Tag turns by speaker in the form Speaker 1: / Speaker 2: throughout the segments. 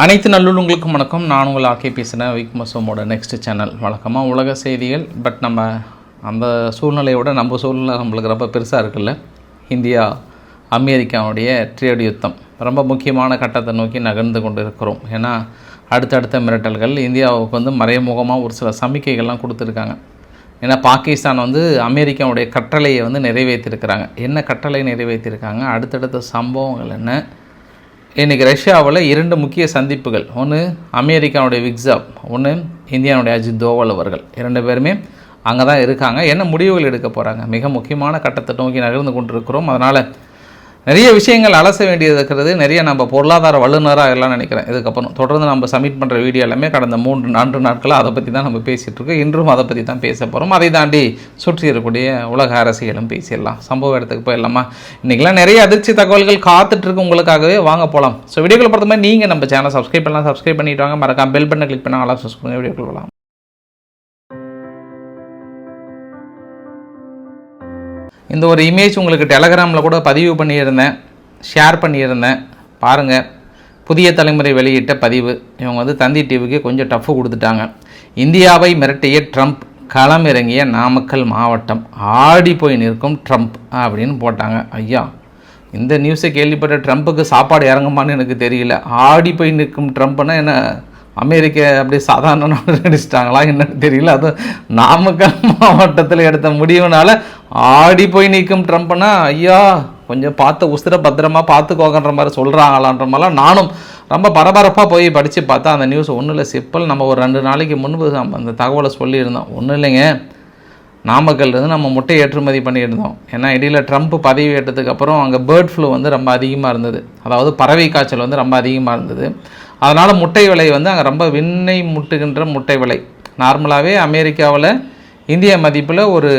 Speaker 1: அனைத்து நல்லுள்ளங்களுக்கும் வணக்கம். நான் உங்கள் ஆக்கே பேசுகிறேன் விக் சோமோட நெக்ஸ்ட் சேனல் வழக்கமாக உலக செய்திகள் பட் நம்ம அந்த சூழ்நிலையோட நம்ம சூழ்நிலை நம்மளுக்கு ரொம்ப பெருசாக இருக்குல்ல? இந்தியா அமெரிக்காவுடைய ட்ரேட் யுத்தம் ரொம்ப முக்கியமான கட்டத்தை நோக்கி நகர்ந்து கொண்டு இருக்கிறோம் ஏன்னா அடுத்தடுத்த மிரட்டல்கள் இந்தியாவுக்கு வந்து மறைமுகமாக ஒரு சில சமிக்கைகள்லாம் கொடுத்துருக்காங்க. ஏன்னா பாகிஸ்தான் வந்து அமெரிக்காவுடைய கட்டளையை வந்து நிறைவேற்றிருக்கிறாங்க. என்ன கட்டளை நிறைவேற்றிருக்காங்க? அடுத்தடுத்த சம்பவங்கள் என்ன? இன்றைக்கி ரஷ்யாவில் இரண்டு முக்கிய சந்திப்புகள். ஒன்று அமெரிக்காவுடைய விக்ஸாப் ஒன்று இந்தியாவுடைய அஜித் தோவல் அவர்கள். இரண்டு பேருமே அங்கே தான் இருக்காங்க. என்ன முடிவுகள் எடுக்க போகிறாங்க மிக முக்கியமான கட்டத்தை நோக்கி நகர்ந்து கொண்டிருக்கிறோம். அதனால் நிறைய விஷயங்கள் அலச வேண்டியது இருக்கிறது. நிறைய நம்ம பொருளாதார வல்லுநராக எல்லாம் நினைக்கிறேன். இதுக்கப்புறம் தொடர்ந்து நம்ம சப்மிட் பண்ணுற வீடியோ எல்லாமே கடந்த மூன்று நான்கு நாட்களாக அதை பற்றி தான் நம்ம பேசிகிட்டு இருக்கோம். இன்றும் அதை பற்றி தான் பேச போகிறோம் அதை தாண்டி சுற்றி இருக்கக்கூடிய உலக அரசியலும் பேசிடலாம். சம்பவ இடத்துக்கு போயிடலாமா? இன்றைக்கெல்லாம் நிறைய அதிர்ச்சி தகவல்கள் காத்துட்ருக்கு உங்களுக்காகவே. வாங்க போகலாம் ஸோ வீடியோக்கள் பொறுத்த மாதிரி நீங்கள் நம்ம சேனல் சப்ஸ்கிரைப் பண்ணலாம். சப்ஸ்கிரைப் பண்ணிட்டு வாங்க. மறக்காம பெல் பண்ண கிளிக் பண்ணால் அலாம் சப்ஸ்கிரைப் வீடியோக்கள் போகலாம். இந்த ஒரு இமேஜ் உங்களுக்கு டெலகிராமில் கூட பதிவு பண்ணியிருந்தேன். ஷேர் பண்ணியிருந்தேன். பாருங்கள் புதிய தலைமுறை வெளியிட்ட பதிவு. இவங்க வந்து தந்தி டிவிக்கு கொஞ்சம் டஃப்பு கொடுத்துட்டாங்க. இந்தியாவை மிரட்டிய ட்ரம்ப் களம் இறங்கிய நாமக்கல் மாவட்டம். ஆடி போய் நிற்கும் ட்ரம்ப் அப்படின்னு போட்டாங்க. ஐயா இந்த நியூஸை கேள்விப்பட்ட ட்ரம்ப்புக்கு சாப்பாடு இறங்குமான்னு எனக்கு தெரியல. ஆடி போய் நிற்கும் ட்ரம்ப்னால் என்ன? அமெரிக்க அப்படி சாதாரண நடிச்சிட்டாங்களா என்னன்னு தெரியல. அது நாமக்கல் மாவட்டத்தில் எடுத்த முடிவுனால ஆடி போய் நிற்கும் ட்ரம்ப்னா ஐயா கொஞ்சம் பார்த்து உசுர பத்திரமா பார்த்துக்கோங்கன்ற மாதிரி சொல்கிறாங்களான்ற மாதிரிலாம் நானும் ரொம்ப பரபரப்பாக போய் படித்து பார்த்தா அந்த நியூஸ் ஒன்றும் இல்லை. சிப்பல் நம்ம ஒரு ரெண்டு நாளைக்கு முன்பு அந்த தகவலை சொல்லியிருந்தோம். ஒன்றும் இல்லைங்க. நாமக்கல்லேருந்து நம்ம முட்டை ஏற்றுமதி பண்ணியிருந்தோம். ஏன்னா இடையில் ட்ரம்ப் பதவி ஏற்றதுக்கப்புறம் அங்கே பேர்ட் ஃப்ளூ வந்து ரொம்ப அதிகமாக இருந்தது. அதாவது பறவை காய்ச்சல் வந்து ரொம்ப அதிகமாக இருந்தது. அதனால் முட்டை விலை வந்து அங்கே ரொம்ப விண்ணை முட்டுகின்ற முட்டை விலை. நார்மலாகவே அமெரிக்காவில் இந்திய மதிப்பில் ஒரு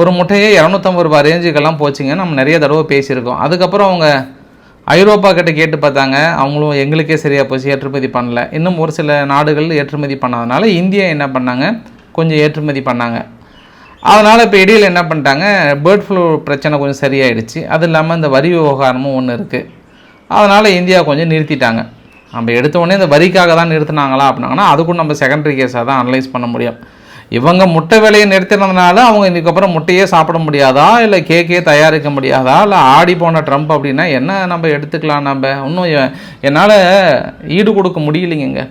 Speaker 1: ஒரு முட்டையே இரநூத்தம்பது ரூபாய் ரேஞ்சுக்கெல்லாம் போச்சுங்க. நம்ம நிறைய தடவை பேசியிருக்கோம். அதுக்கப்புறம் அவங்க ஐரோப்பா கிட்ட கேட்டு பார்த்தாங்க. அவங்களும் எங்களுக்கே சரியாக போச்சு ஏற்றுமதி பண்ணல. இன்னும் ஒரு சில நாடுகள் ஏற்றுமதி பண்ணாதனால இந்தியா என்ன பண்ணாங்க? கொஞ்சம் ஏற்றுமதி பண்ணாங்க. அதனால் இப்போ இடையில் என்ன பண்ணிட்டாங்க? பேர்ட் ஃப்ளூ பிரச்சனை கொஞ்சம் சரியாயிடுச்சு. அது இல்லாமல் இந்த வரி விவகாரமும் ஒன்று இருக்குது அதனால் இந்தியா கொஞ்சம் நிறுத்திட்டாங்க. நம்ம எடுத்த உடனே இந்த வரிக்காக தான் நிறுத்தினாங்களா அப்படின்னாங்கன்னா அதுக்கும் நம்ம செகண்டரி கேஸாக தான் அனலைஸ் பண்ண முடியும். இவங்க முட்டை விலையை நிறுத்தினதுனால அவங்க இதுக்கப்புறம் முட்டையே சாப்பிட முடியாதா? இல்லை கேக்கே தயாரிக்க முடியாதா? இல்லை ஆடி போன ட்ரம்ப் அப்படின்னா என்ன நம்ம எடுத்துக்கலாம் நம்ம? இன்னும் என்னால் ஈடு கொடுக்க முடியலைங்க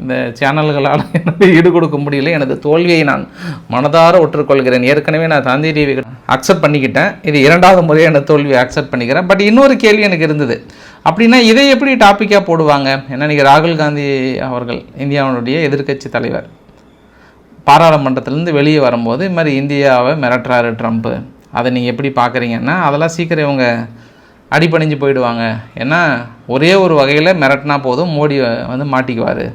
Speaker 1: இந்த சேனல்களால் எனக்கு ஈடு கொடுக்க முடியல. எனது தோல்வியை நான் மனதார ஒற்றுக்கொள்கிறேன். ஏற்கனவே நான் தந்தி டிவி அக்செப்ட் பண்ணிக்கிட்டேன். இது இரண்டாவது முறையாக எனது தோல்வியை அக்செப்ட் பண்ணிக்கிறேன். பட் இன்னொரு கேள்வி எனக்கு இருந்தது. அப்படின்னா இதை எப்படி டாப்பிக்காக போடுவாங்க? ஏன்னா இன்றைக்கி ராகுல் காந்தி அவர்கள் இந்தியாவுடைய எதிர்க்கட்சி தலைவர். பாராளுமன்றத்திலேருந்து வெளியே வரும்போது இது மாதிரி இந்தியாவை மிரட்டுறாரு ட்ரம்ப்பு அதை நீங்கள் எப்படி பார்க்குறீங்கன்னா அதெல்லாம் சீக்கிரம் இவங்க அடிபணிஞ்சு போயிடுவாங்க. ஏன்னா ஒரே ஒரு வகையில் மிரட்டினா போதும் மோடி வந்து மாட்டிக்குவார்.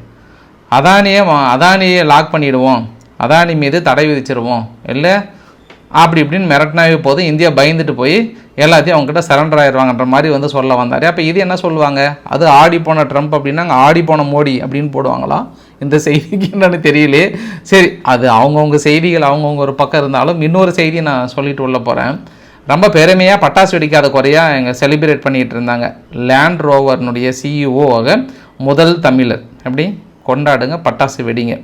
Speaker 1: அதானியை வா- அதானியை லாக் பண்ணிவிடுவோம் அதானி மீது தடை விதிச்சிருவோம். இல்லை அப்படி இப்படின்னு மிரட்டினாவே போதும். இந்தியா பயந்துட்டு போய் எல்லாத்தையும் அவங்ககிட்ட சரண்டர் ஆயிடுவாங்கன்ற மாதிரி வந்து சொல்ல வந்தார். அப்போ இது என்ன சொல்லுவாங்க? அது ஆடி போன ட்ரம்ப் அப்படின்னா அங்கே ஆடி போன மோடி அப்படின்னு போடுவாங்களா? இந்த செய்திக்கு என்னன்னு தெரியலையே. சரி அது அவங்கவுங்க செய்திகள் அவங்கவுங்க ஒரு பக்கம் இருந்தாலும் இன்னொரு செய்தியை நான் சொல்லிட்டு உள்ள போகிறேன் ரொம்ப பெருமையாக பட்டாசு வெடிக்காத குறையாக எங்கள் செலிப்ரேட் பண்ணிகிட்டு இருந்தாங்க. லேண்ட் ரோவர்னுடைய சிஇஓவாக முதல் தமிழர். எப்படி? கொண்டாடுங்க பட்டாசு வெடிங்க.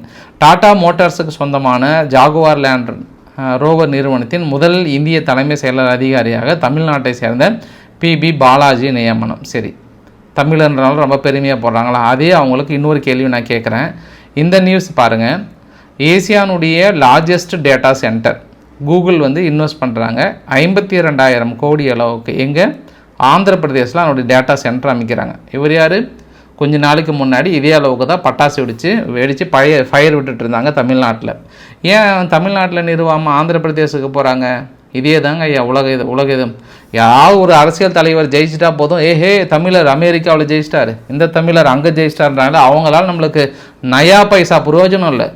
Speaker 1: டாடா மோட்டார்ஸுக்கு சொந்தமான ஜாகுவார் லேண்ட் ரோவர் நிறுவனத்தின் முதல் இந்திய தலைமை செயலர் அதிகாரியாக தமிழ்நாட்டை சேர்ந்த பிபி பாலாஜி நியமனம். சரி. தமிழன்றனால ரொம்ப பெருமையாக போடுறாங்களா? அதே அவங்களுக்கு இன்னொரு கேள்வி நான் கேட்குறேன். இந்த நியூஸ் பாருங்கள் ஏசியானுடைய லார்ஜஸ்ட் டேட்டா சென்டர் கூகுள் வந்து இன்வெஸ்ட் பண்ணுறாங்க ஐம்பத்தி ரெண்டாயிரம் கோடி அளவுக்கு. எங்கே? ஆந்திர பிரதேசில் அவனுடைய டேட்டா சென்டர் அமைக்கிறாங்க. இவர் யார்? கொஞ்ச நாளைக்கு முன்னாடி இதே அளவுக்கு தான் பட்டாசு வெடித்து வெடித்து பழைய ஃபயர் விட்டுட்டு இருந்தாங்க தமிழ்நாட்டில். ஏன் தமிழ்நாட்டில் நிறுவாமல் ஆந்திர பிரதேசத்துக்கு போகிறாங்க இதே தாங்க ஐயா உலக இது உலக இது. யாவது ஒரு அரசியல் தலைவர் ஜெயிச்சிட்டா போதும். ஏஹே தமிழர் அமெரிக்காவில் ஜெயிச்சிட்டாரு. இந்த தமிழர் அங்கே ஜெயிச்சிட்டாருனால அவங்களால நம்மளுக்கு நயா பைசா பிரயோஜனம் இல்லை.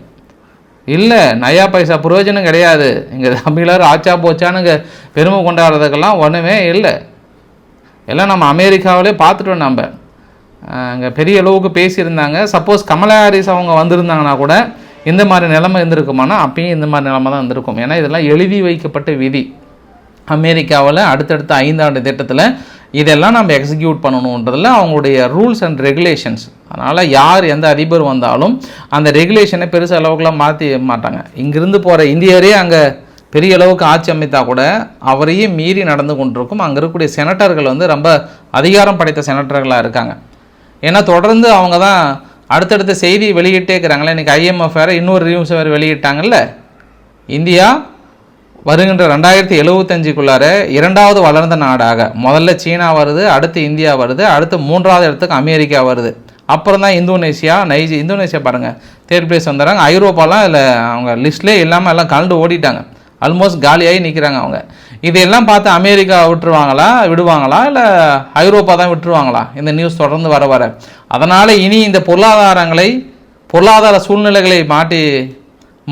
Speaker 1: இல்லை நயா பைசா பிரயோஜனம் கிடையாது. இங்கே தமிழர் ஆச்சா போச்சானுங்க பெருமை கொண்டாடுறதுக்கெல்லாம் ஒன்றுமே இல்லை. எல்லாம் நம்ம அமெரிக்காவிலே பார்த்துட்டோம் நம்ம. அங்கே பெரிய அளவுக்கு பேசியிருந்தாங்க. சப்போஸ் கமலா ஹாரிஸ் அவங்க வந்திருந்தாங்கன்னா கூட இந்த மாதிரி நிலைமை இருந்திருக்குமானா அப்பயும் இந்த மாதிரி நிலைமை தான் இருந்திருக்கும். ஏன்னா இதெல்லாம் எழுதி வைக்கப்பட்ட விதி. அமெரிக்காவில் அடுத்தடுத்த ஐந்தாண்டு திட்டத்தில் இதெல்லாம் நம்ம எக்ஸிக்யூட் பண்ணணுன்றதுல அவங்களுடைய ரூல்ஸ் அண்ட் ரெகுலேஷன்ஸ் அதனால் யார் எந்த அதிபர் வந்தாலும் அந்த ரெகுலேஷனை பெருசு அளவுக்குலாம் மாற்றி மாட்டாங்க. இங்கிருந்து போகிற இந்தியரே அங்கே பெரிய அளவுக்கு ஆட்சி அமைத்தா கூட அவரையே மீறி நடந்து கொண்டிருக்கும். அங்கே இருக்கக்கூடிய செனட்டர்கள் வந்து ரொம்ப அதிகாரம் படைத்த செனட்டர்களாக இருக்காங்க. ஏன்னா தொடர்ந்து அவங்க தான் அடுத்தடுத்த செய்தி வெளியிட்டே இருக்கிறாங்களே. இன்றைக்கி ஐஎம்எஃப் வேறு இன்னொரு நியூஸ் வேறு வெளியிட்டாங்கல்ல? இந்தியா வருகின்ற ரெண்டாயிரத்தி எழுபத்தஞ்சுக்குள்ளார இரண்டாவது வளர்ந்த நாடாக. முதல்ல சீனா வருது அடுத்து இந்தியா வருது அடுத்து மூன்றாவது இடத்துக்கு அமெரிக்கா வருது. அப்புறம் தான் இந்தோனேஷியா நைஜி இந்தோனேஷியா பாருங்கள் தேர்ட் பிளேஸ் வந்துடுறாங்க. ஐரோப்பாலாம் இல்லை அவங்க லிஸ்ட்லேயே இல்லாமல் எல்லாம் கலந்து ஓடிட்டாங்க. ஆல்மோஸ்ட் காலியாகி நிற்கிறாங்க அவங்க. இதையெல்லாம் பார்த்து அமெரிக்கா விட்டுருவாங்களா? விடுவாங்களா? இல்லை ஐரோப்பா தான் விட்டுருவாங்களா? இந்த நியூஸ் தொடர்ந்து வர வர. அதனால் இனி இந்த பொருளாதாரங்களை பொருளாதார சூழ்நிலைகளை மாட்டி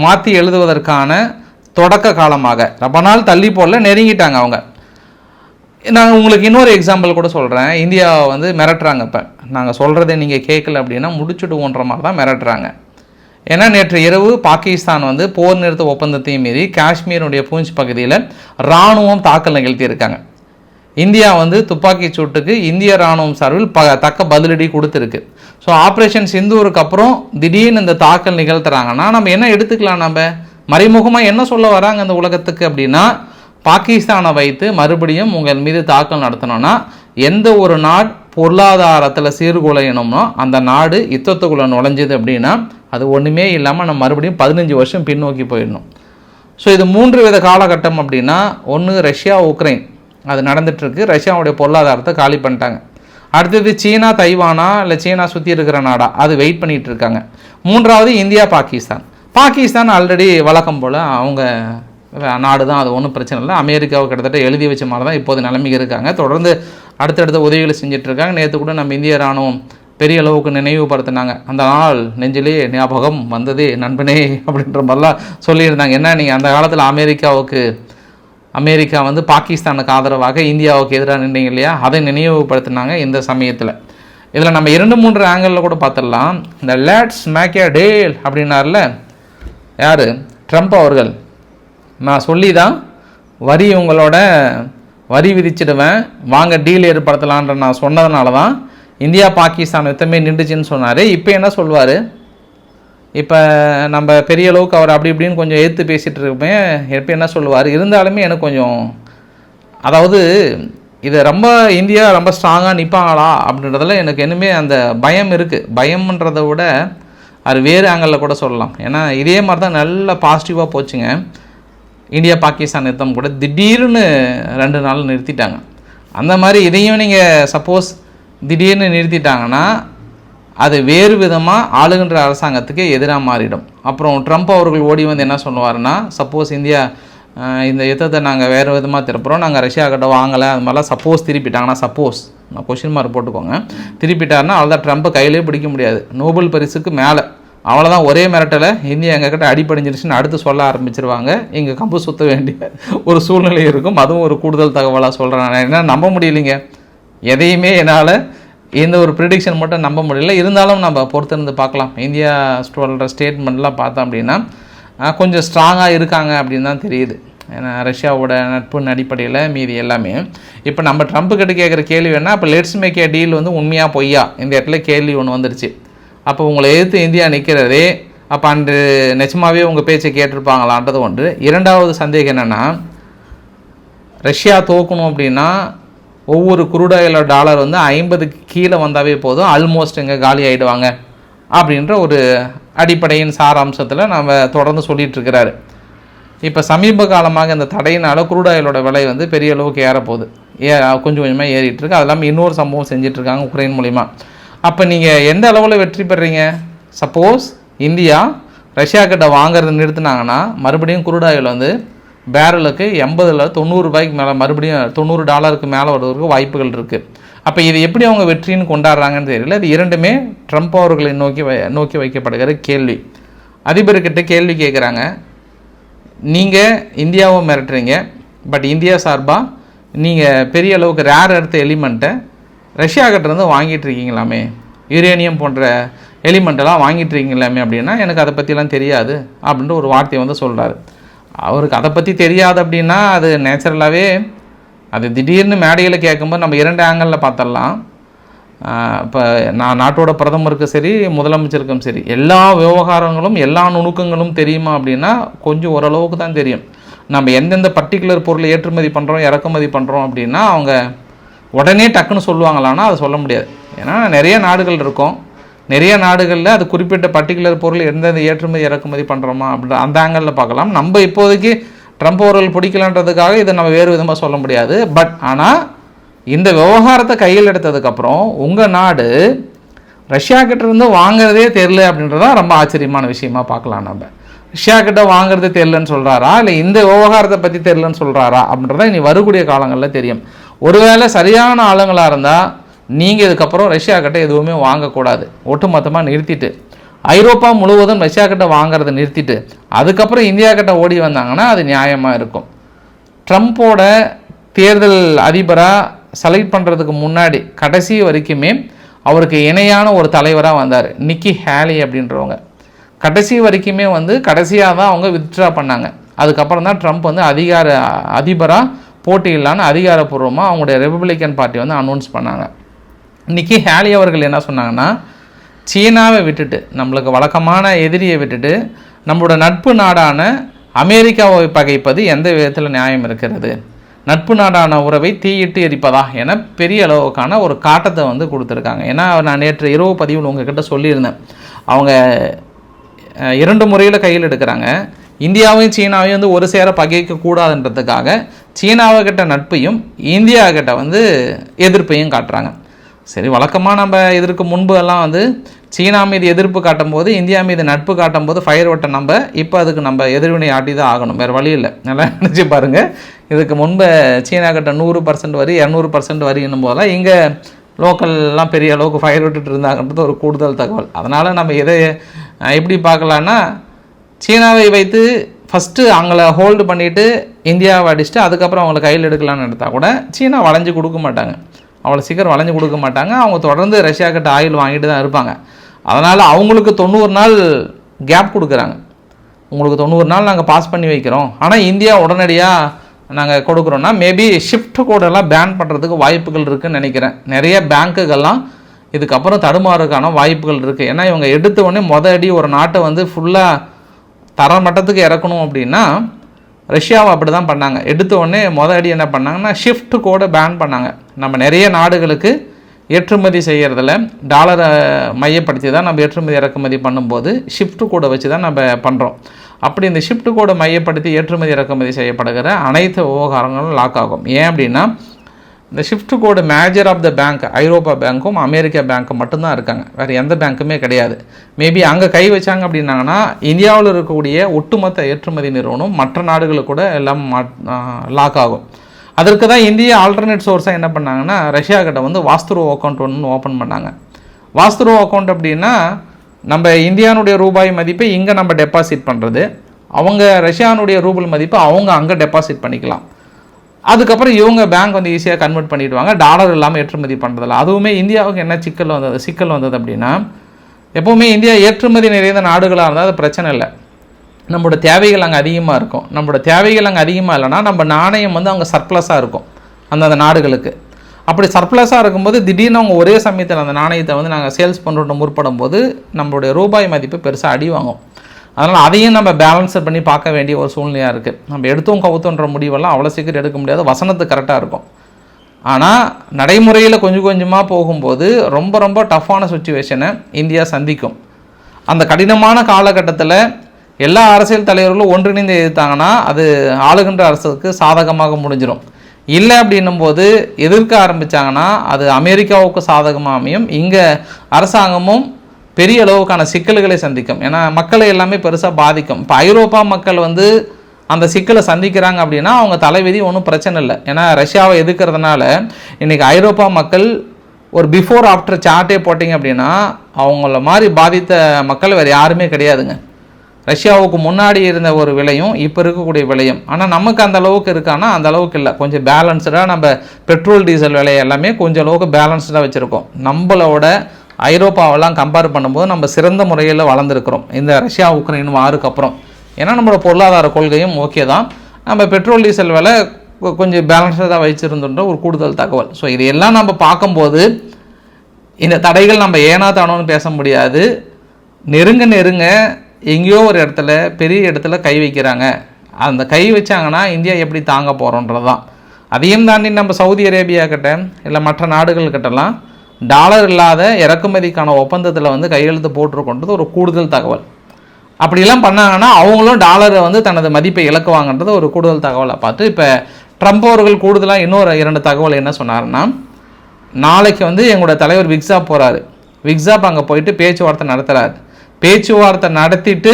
Speaker 1: மாற்றி எழுதுவதற்கான தொடக்க காலமாக. ரொம்ப நாள் தள்ளி போடல நெருங்கிட்டாங்க அவங்க. நான் உங்களுக்கு இன்னொரு எக்ஸாம்பிள் கூட சொல்கிறேன் இந்தியாவை வந்து மிரட்டுறாங்க இப்போ. நாங்கள் சொல்கிறத நீங்கள் கேட்கல அப்படின்னா முடிச்சுடுவோன்ற மாதிரி தான் மிரட்டுறாங்க. ஏன்னா நேற்று இரவு பாகிஸ்தான் வந்து போர் நிறுத்த ஒப்பந்தத்தையும் மீறி காஷ்மீருடைய பூஞ்ச் பகுதியில் இராணுவம் தாக்கல் நிகழ்த்தியிருக்காங்க. இந்தியா வந்து துப்பாக்கி சூட்டுக்கு இந்திய ராணுவம் சார்பில் ப தக்க பதிலடி கொடுத்துருக்கு. ஸோ ஆப்ரேஷன் சிந்தூருக்கு அப்புறம் திடீர்னு இந்த தாக்கல் நிகழ்த்துறாங்கன்னா நம்ம என்ன எடுத்துக்கலாம் நம்ம? மறைமுகமாக என்ன சொல்ல வராங்க இந்த உலகத்துக்கு அப்படின்னா பாகிஸ்தானை வைத்து மறுபடியும் உங்கள் மீது தாக்கல் நடத்தணும்னா எந்த ஒரு நாட் பொருளாதாரத்தில் சீர்குலையினோம்னா அந்த நாடு யுத்தத்துக்குள்ளே நுழைஞ்சது அப்படின்னா அது ஒன்றுமே இல்லாமல் நம்ம மறுபடியும் பதினஞ்சு வருஷம் பின்னோக்கி போயிடணும். ஸோ இது மூன்று வித காலகட்டம் அப்படின்னா ஒன்று ரஷ்யா உக்ரைன். அது நடந்துகிட்ருக்கு ரஷ்யாவுடைய பொருளாதாரத்தை காலி பண்ணிட்டாங்க. அடுத்தது சீனா தைவானா இல்லை சீனா சுற்றி இருக்கிற நாடா. அது வெயிட் பண்ணிகிட்டு இருக்காங்க. மூன்றாவது இந்தியா பாகிஸ்தான். பாகிஸ்தான் ஆல்ரெடி வழக்கம் போல் அவங்க நாடு தான் அது ஒன்றும் பிரச்சனை இல்லை. அமெரிக்காவை கிட்டத்தட்ட எழுதி வச்ச மாதிரி தான் இப்போது நிலைமைக்கு இருக்காங்க. தொடர்ந்து அடுத்தடுத்த உதவிகளை செஞ்சுட்டு இருக்காங்க. நேற்று கூட நம்ம இந்திய ராணுவம் பெரிய அளவுக்கு நினைவுபடுத்தினாங்க. அந்த நாள் நெஞ்சிலே ஞாபகம் வந்ததே நண்பனே அப்படின்ற மாதிரிலாம் சொல்லியிருந்தாங்க. என்ன நீங்கள் அந்த காலத்தில் அமெரிக்காவுக்கு அமெரிக்கா வந்து பாகிஸ்தானுக்கு ஆதரவாக இந்தியாவுக்கு எதிராக நின்றீங்க இல்லையா? அதை நினைவுபடுத்தினாங்க இந்த சமயத்தில். இதில் நம்ம இரண்டு மூன்று ஆங்கிளில் கூட பார்த்துடலாம். இந்த லேட்ஸ் மேக்கியா டேல் அப்படின்னார்ல யார்? ட்ரம்ப் அவர்கள். நான் சொல்லி தான் வரி உங்களோட வரி விதிச்சிடுவேன். வாங்க டீல் ஏற்படுத்தலான்ற நான் சொன்னதுனால தான் இந்தியா பாகிஸ்தான் யுத்தமே நின்றுச்சுன்னு சொன்னார். இப்போ என்ன சொல்வார்? இப்போ நம்ம பெரிய அளவுக்கு அவர் அப்படி இப்படின்னு கொஞ்சம் எதிர்த்து பேசிகிட்டு இருப்பேன் எப்போ என்ன சொல்லுவார்? இருந்தாலுமே எனக்கு கொஞ்சம் அதாவது இது ரொம்ப இந்தியா ரொம்ப ஸ்ட்ராங்காக நிற்பாங்களா அப்படின்றதில் எனக்கு இன்னுமே அந்த பயம் இருக்குது பயம்ன்றதை விட அது வேறு ஆங்கிளில் கூட சொல்லலாம். ஏன்னா இதே மாதிரி தான் நல்ல பாசிட்டிவாக போச்சுங்க. இந்தியா பாகிஸ்தான் யுத்தம் கூட திடீர்னு ரெண்டு நாள் நிறுத்திட்டாங்க. அந்த மாதிரி இதையும் நீங்கள் சப்போஸ் திடீர்னு நிறுத்திட்டாங்கன்னா அது வேறு விதமாக ஆளுகின்ற அரசாங்கத்துக்கு எதிராக மாறிடும். அப்புறம் ட்ரம்ப் அவர்கள் ஓடி வந்து என்ன சொல்லுவார்னா சப்போஸ் இந்தியா இந்த யுத்தத்தை நாங்கள் வேறு விதமாக திருப்புறோம். நாங்கள் ரஷ்யா கிட்ட வாங்கலை. அது மாதிரிலாம் சப்போஸ் திருப்பிட்டாங்கன்னா சப்போஸ் நான் கொஷின் மார்க் போட்டுக்கோங்க. திருப்பிட்டாருன்னா அவ்வளோதான் ட்ரம்ப்பை கையிலே பிடிக்க முடியாது. நோபல் பரிசுக்கு மேலே. அவ்வளோதான் ஒரே மிரட்டலை இந்தியா எங்ககிட்ட அடிப்படைஞ்சிருச்சுன்னு அடுத்து சொல்ல ஆரம்பிச்சிருவாங்க. இங்கே கம்பு சுத்த வேண்டிய ஒரு சூழ்நிலை இருக்கும். அதுவும் ஒரு கூடுதல் தகவலாக சொல்கிறேன் என்ன நம்ப முடியலைங்க. எதையுமே என்னால் எந்த ஒரு ப்ரிடிக்ஷன் மட்டும் நம்ப முடியல. இருந்தாலும் நம்ம பொறுத்திருந்து பார்க்கலாம். இந்தியா சொல்கிற ஸ்டேட்மெண்ட்லாம் பார்த்தோம் அப்படின்னா கொஞ்சம் ஸ்ட்ராங்காக இருக்காங்க அப்படின்னு தான் தெரியுது. ஏன்னா ரஷ்யாவோட நட்பின் அடிப்படையில் மீதி எல்லாமே. இப்போ நம்ம ட்ரம்ப் கிட்ட கேட்குற கேள்வி என்ன அப்போ லெட்ஸ் மேக் ஏ டீல் வந்து உண்மையாக பொய்யா? இந்த இடத்துல கேள்வி ஒன்று வந்துருச்சு. அப்போ உங்களை எதிர்த்து இந்தியா நிற்கிறதே அப்போ அன்று நிஜமாவே உங்கள் பேச்சை கேட்டிருப்பாங்களான்றது ஒன்று. இரண்டாவது சந்தேகம் என்னென்னா ரஷ்யா தோக்கணும் அப்படின்னா ஒவ்வொரு குருடாயில டாலர் வந்து ஐம்பதுக்கு கீழே வந்தாவே போதும் ஆல்மோஸ்ட் இங்கே காலி ஆகிடுவாங்க அப்படின்ற ஒரு அடிப்படையின் சாராம்சத்தில் நம்ம தொடர்ந்து சொல்லிகிட்ருக்கிறாரு இப்போ சமீப காலமாக இந்த தடையினால் குரூடாயிலோட விலை வந்து பெரிய அளவுக்கு ஏறப்போகுது. ஏ கொஞ்சம் கொஞ்சமாக ஏறிட்டுருக்கு அது இல்லாமல் இன்னொரு சம்பவம் செஞ்சிட்ருக்காங்க உக்ரைன் மூலிமா அப்போ நீங்கள் எந்த அளவில் வெற்றி பெறீங்க? சப்போஸ் இந்தியா ரஷ்யா கிட்ட வாங்குறது நிறுத்தினாங்கன்னா மறுபடியும் குருடாயில் வந்து பேரலுக்கு எண்பதில் தொண்ணூறு ரூபாய்க்கு மேலே மறுபடியும் தொண்ணூறு டாலருக்கு மேலே வருவதற்கு வாய்ப்புகள் இருக்குது அப்போ இது எப்படி அவங்க வெற்றின்னு கொண்டாடுறாங்கன்னு தெரியல. இது இரண்டுமே ட்ரம்ப் அவர்களை நோக்கி வை- நோக்கி வைக்கப்படுகிற கேள்வி. அதிபர்கிட்ட கேள்வி கேட்குறாங்க நீங்கள் இந்தியாவை மிரட்டுறீங்க. பட் இந்தியா சார்பாக நீங்கள் பெரிய அளவுக்கு ரேர் எடுத்த எலிமெண்ட்டை ரஷ்யா கிட்டேருந்து வாங்கிட்டு இருக்கீங்களாமே? யுரேனியம் போன்ற எலிமெண்ட்டெல்லாம் வாங்கிட்டு இருக்கீங்களாமே அப்படின்னா எனக்கு அதை பற்றிலாம் தெரியாது அப்படின்ற ஒரு வார்த்தையை வந்து சொல்கிறாரு அவருக்கு அதை பற்றி தெரியாது அப்படின்னா அது நேச்சுரலாகவே அது திடீர்னு மேடையில் கேட்கும்போது நம்ம இரண்டு ஆங்கிளில் பார்த்துடலாம். இப்போ நான் நாட்டோட பிரதமருக்கும் சரி முதலமைச்சருக்கும் சரி எல்லா விவகாரங்களும் எல்லா நுணுக்கங்களும் தெரியுமா அப்படின்னா கொஞ்சம் ஓரளவுக்கு தான் தெரியும். நம்ம எந்தெந்த பர்டிகுலர் பொருளை ஏற்றுமதி பண்ணுறோம் இறக்குமதி பண்ணுறோம் அப்படின்னா அவங்க உடனே டக்குன்னு சொல்லுவாங்களான்னா அதை சொல்ல முடியாது. ஏன்னா நிறைய நாடுகள் இருக்கும். நிறைய நாடுகளில் அது குறிப்பிட்ட பர்டிகுலர் பொருள் எந்தெந்த ஏற்றுமதி இறக்குமதி பண்ணுறோமா அப்படின்ற அந்த ஆங்கிளில் பார்க்கலாம். நம்ம இப்போதைக்கு ட்ரம்ப் அவர்கள் பிடிக்கலன்றதுக்காக இதை நம்ம வேறு விதமாக சொல்ல முடியாது. பட் ஆனால் இந்த விவகாரத்தை கையில் எடுத்ததுக்கப்புறம் உங்கள் நாடு ரஷ்யா கிட்ட இருந்து வாங்குறதே தெரில அப்படின்றதான் ரொம்ப ஆச்சரியமான விஷயமா பார்க்கலாம் நம்ம. ரஷ்யா கிட்ட வாங்குறதே தெரிலன்னு சொல்கிறாரா இல்லை இந்த விவகாரத்தை பற்றி தெரிலன்னு சொல்கிறாரா அப்படின்றத இனி வரக்கூடிய காலங்களில் தெரியும். ஒருவேளை சரியான ஆளுங்களாக இருந்தால் நீங்கள் இதுக்கப்புறம் ரஷ்யா கிட்ட எதுவுமே வாங்கக்கூடாது. ஒட்டுமொத்தமாக நிறுத்திட்டு. ஐரோப்பா முழுவதும் ரஷ்யா கிட்ட வாங்குறதை நிறுத்திட்டு அதுக்கப்புறம் இந்தியா கிட்ட ஓடி வந்தாங்கன்னா அது நியாயமாக இருக்கும். ட்ரம்ப்போட தேர்தல் அதிபராக செலக்ட் பண்ணுறதுக்கு முன்னாடி கடைசி வரைக்குமே அவருக்கு இணையான ஒரு தலைவராக வந்தார். நிக்கி ஹேலி அப்படின்றவங்க. கடைசி வரைக்குமே வந்து கடைசியாக தான் அவங்க வித்ட்ரா பண்ணாங்க. அதுக்கப்புறம் தான் ட்ரம்ப் வந்து அதிகார அதிபராக போட்டியில்லான்னு அதிகாரப்பூர்வமாக அவங்களுடைய ரிப்பப்ளிக்கன் பார்ட்டி வந்து அனௌன்ஸ் பண்ணாங்க. இன்றைக்கி ஹேலி அவர்கள் என்ன சொன்னாங்கன்னா சீனாவை விட்டுட்டு நம்மளுக்கு வழக்கமான எதிரியை விட்டுட்டு நம்மளோட நட்பு நாடான அமெரிக்காவை பகைப்பது எந்த விதத்தில் நியாயம் இருக்கிறது? நட்பு நாடான உறவை தீயிட்டு எரிப்பதா என பெரிய அளவுக்கான ஒரு காட்டத்தை வந்து கொடுத்துருக்காங்க. ஏன்னா நான் நேற்று இரவு பதிவில் உங்ககிட்ட சொல்லியிருந்தேன். அவங்க இரண்டு முறையில் கையில் எடுக்கிறாங்க. இந்தியாவையும் சீனாவையும் வந்து ஒரு சேர பகைக்க கூடாதுன்றதுக்காக சீனாவை கிட்ட நட்பையும் இந்தியாக்கிட்ட வந்து எதிர்ப்பையும் காட்டுறாங்க. சரி வழக்கமாக நம்ம இதற்கு முன்பு எல்லாம் வந்து சீனா மீது எதிர்ப்பு காட்டும்போது இந்தியா மீது நட்பு காட்டும்போது ஃபயர் ஓட்ட நம்ம இப்போ அதுக்கு நம்ம எதிர்வினை ஆட்டி தான் ஆகணும். வேறு வழி இல்லை. நல்லா நினச்சி பாருங்கள் இதுக்கு முன்பு சீனா கிட்ட நூறு பர்சன்ட் வரி இரநூறு பர்சன்ட் வரின்னும் போதெல்லாம் இங்கே லோக்கல்லாம் பெரிய அளவுக்கு ஃபயர் விட்டுட்டு இருந்தாங்கன்றது ஒரு கூடுதல் தகவல். அதனால் நம்ம எதை எப்படி பார்க்கலான்னா சீனாவை வைத்து ஃபஸ்ட்டு அவங்கள ஹோல்டு பண்ணிவிட்டு இந்தியாவை அடிச்சுட்டு அதுக்கப்புறம் அவங்கள கையில் எடுக்கலாம்னு எடுத்தால் கூட சீனா வளைஞ்சு கொடுக்க மாட்டாங்க. அவ்வளோ சீக்கிரம் வளைஞ்சு கொடுக்க மாட்டாங்க. அவங்க தொடர்ந்து ரஷ்யா கிட்ட ஆயில் வாங்கிட்டு தான் இருப்பாங்க. அதனால் அவங்களுக்கு தொண்ணூறு நாள் கேப் கொடுக்குறாங்க. உங்களுக்கு தொண்ணூறு நாள் நாங்கள் பாஸ் பண்ணி வைக்கிறோம். ஆனால் இந்தியா உடனடியாக நாங்கள் கொடுக்குறோன்னா மேபி ஷிஃப்ட் கோடெல்லாம் பேன் பண்ணுறதுக்கு வாய்ப்புகள் இருக்குதுன்னு நினைக்கிறேன். நிறைய பேங்க்குகள்லாம் இதுக்கப்புறம் தடுமாறுக்கான வாய்ப்புகள் இருக்குது ஏன்னா இவங்க எடுத்த உடனே மொதல் அடி ஒரு நாட்டை வந்து ஃபுல்லாக தர மட்டத்துக்கு இறக்கணும் அப்படின்னா ரஷ்யாவை அப்படி தான் பண்ணாங்க. எடுத்த உடனே மொதல் அடி என்ன பண்ணாங்கன்னா ஷிஃப்ட் கோடை பேன் பண்ணாங்க. நம்ம நிறைய நாடுகளுக்கு ஏற்றுமதி செய்கிறதுல டாலரை மையப்படுத்தி தான் நம்ம ஏற்றுமதி இறக்குமதி பண்ணும்போது ஷிஃப்ட் கோடை வச்சு தான் நம்ம பண்ணுறோம் அப்படி இந்த ஷிஃப்ட் கோடை மையப்படுத்தி ஏற்றுமதி இறக்குமதி செய்யப்படுகிற அனைத்து விவகாரங்களும் லாக் ஆகும். ஏன் அப்படின்னா இந்த shift code major of the bank ஐரோப்பா பேங்க்கும் அமெரிக்கா பேங்க்கும் மட்டும்தான் இருக்காங்க. வேறு எந்த பேங்க்குமே கிடையாது. மேபி அங்கே கை வச்சாங்க அப்படின்னாங்கன்னா இந்தியாவில் இருக்கக்கூடிய ஒட்டுமொத்த ஏற்றுமதி நிறுவனம் மற்ற நாடுகளுக்கு கூட எல்லாம் லாக் ஆகும். அதற்கு தான் இந்திய ஆல்டர்னேட் சோர்ஸாக என்ன பண்ணாங்கன்னா ரஷ்யா கிட்ட வந்து வாஸ்துரோ அக்கௌண்ட் ஒன்று ஓப்பன் பண்ணாங்க. வாஸ்துரோ அக்கௌண்ட் அப்படின்னா நம்ம இந்தியானுடைய ரூபாய் மதிப்பை இங்கே நம்ம டெபாசிட் பண்ணுறது அவங்க ரஷ்யானுடைய ரூபல் மதிப்பை அவங்க அங்கே டெபாசிட் பண்ணிக்கலாம். அதுக்கப்புறம் இவங்க பேங்க் வந்து ஈஸியாக கன்வெர்ட் பண்ணிடுவாங்க. டாலர் இல்லாமல் ஏற்றுமதி பண்ணுறதில்ல அதுவுமே இந்தியாவுக்கு என்ன சிக்கல் வந்தது? சிக்கல் வந்தது அப்படின்னா எப்போவுமே இந்தியா ஏற்றுமதி நிறைந்த நாடுகளாக இருந்தால் அது பிரச்சனை இல்லை. நம்மளோட தேவைகள் அங்கே அதிகமாக இருக்கும். நம்மளோட தேவைகள் அங்கே அதிகமாக இல்லைன்னா நம்ம நாணயம் வந்து அவங்க சர்ப்ளஸாக இருக்கும். அந்தந்த நாடுகளுக்கு. அப்படி சர்ப்ளஸாக இருக்கும்போது திடீர்னு அவங்க ஒரே சமயத்தில் அந்த நாணயத்தை வந்து நாங்கள் சேல்ஸ் பண்ணுறோம் முற்படும் போது நம்மளுடைய ரூபாய் மதிப்பு பெருசாக அடி வாங்கும். அதனால் அதையும் நம்ம பேலன்ஸ் பண்ணி பார்க்க வேண்டிய ஒரு சூழ்நிலையாக இருக்குது நம்ம எடுத்தோம் கவுத்தோன்ற முடிவெல்லாம் அவ்வளோ சீக்கிரம் எடுக்க முடியாது வசனத்து கரெக்டாக இருக்கும். ஆனால் நடைமுறையில் கொஞ்சம் கொஞ்சமாக போகும்போது ரொம்ப ரொம்ப டஃப்பான சுச்சுவேஷனை இந்தியா சந்திக்கும். அந்த கடினமான காலகட்டத்தில் எல்லா அரசியல் தலைவர்களும் ஒன்றிணைந்து எதிர்த்தாங்கன்னா அது ஆளுகின்ற அரசுக்கு சாதகமாக முடிஞ்சிடும் இல்லை அப்படின்னும் போது எதிர்க்க ஆரம்பித்தாங்கன்னா அது அமெரிக்காவுக்கு சாதகமாக அமையும் இங்கே அரசாங்கமும் பெரிய அளவுக்கான சிக்கல்களை சந்திக்கும். ஏன்னா மக்களை எல்லாமே பெருசாக பாதிக்கும். இப்போ ஐரோப்பா மக்கள் வந்து அந்த சிக்கலை சந்திக்கிறாங்க அப்படின்னா அவங்க தலைவிதி ஒன்றும் பிரச்சனை இல்லை. ஏன்னா ரஷ்யாவை எதிர்க்கிறதுனால இன்றைக்கி ஐரோப்பா மக்கள் ஒரு பிஃபோர் ஆஃப்டர் சார்ட்டே போட்டிங்க அப்படின்னா அவங்கள மாதிரி பாதித்த மக்கள் வேறு யாருமே கிடையாதுங்க. ரஷ்யாவுக்கு முன்னாடி இருந்த ஒரு விலையும் இப்போ இருக்கக்கூடிய விலையும். ஆனால் நமக்கு அந்த அளவுக்கு இருக்கான்னா அந்த அளவுக்கு இல்லை. கொஞ்சம் பேலன்ஸ்டாக நம்ம பெட்ரோல் டீசல் விலை எல்லாமே கொஞ்சம் அளவுக்கு பேலன்ஸ்டாக வச்சுருக்கோம். நம்மளோட ஐரோப்பாவெல்லாம் கம்பேர் பண்ணும்போது நம்ம சிறந்த முறையில் வளர்ந்துருக்கிறோம். இந்த ரஷ்யா உக்ரைன் வாருக்கு அப்புறம். ஏன்னா நம்மளோட பொருளாதார கொள்கையும் ஓகே தான். நம்ம பெட்ரோல் டீசல் விலை கொஞ்சம் பேலன்ஸ்டாக வச்சுருந்துன்ற ஒரு கூடுதல் தகவல். ஸோ இதையெல்லாம் நம்ம பார்க்கும்போது இந்த தடைகள் நம்ம ஏனா தானோன்னு பேச முடியாது. நெருங்க நெருங்க எங்கேயோ ஒரு இடத்துல பெரிய இடத்துல கை வைக்கிறாங்க. அந்த கை வச்சாங்கன்னா இந்தியா எப்படி தாங்க போகிறோன்றது தான் அதையும் தாண்டி நம்ம சவுதி அரேபியா கிட்ட இல்லை மற்ற நாடுகள் கிட்டலாம் டாலர் இல்லாத இறக்குமதிக்கான ஒப்பந்தத்தில் வந்து கையெழுத்து போட்டிருக்கோன்றது ஒரு கூடுதல் தகவல். அப்படிலாம் பண்ணாங்கன்னா அவங்களும் டாலரை வந்து தனது மதிப்பை இழக்குவாங்கன்றது ஒரு கூடுதல் தகவலை பார்த்து இப்போ ட்ரம்ப் அவர்கள் கூடுதலாக இன்னொரு இரண்டு தகவல் என்ன சொன்னார்னா நாளைக்கு வந்து எங்களோட தலைவர் விக்ஸாப் போகிறாரு விக்ஸாப் அங்கே போயிட்டு பேச்சுவார்த்தை நடத்துகிறாரு பேச்சுவார்த்தை நடத்திட்டு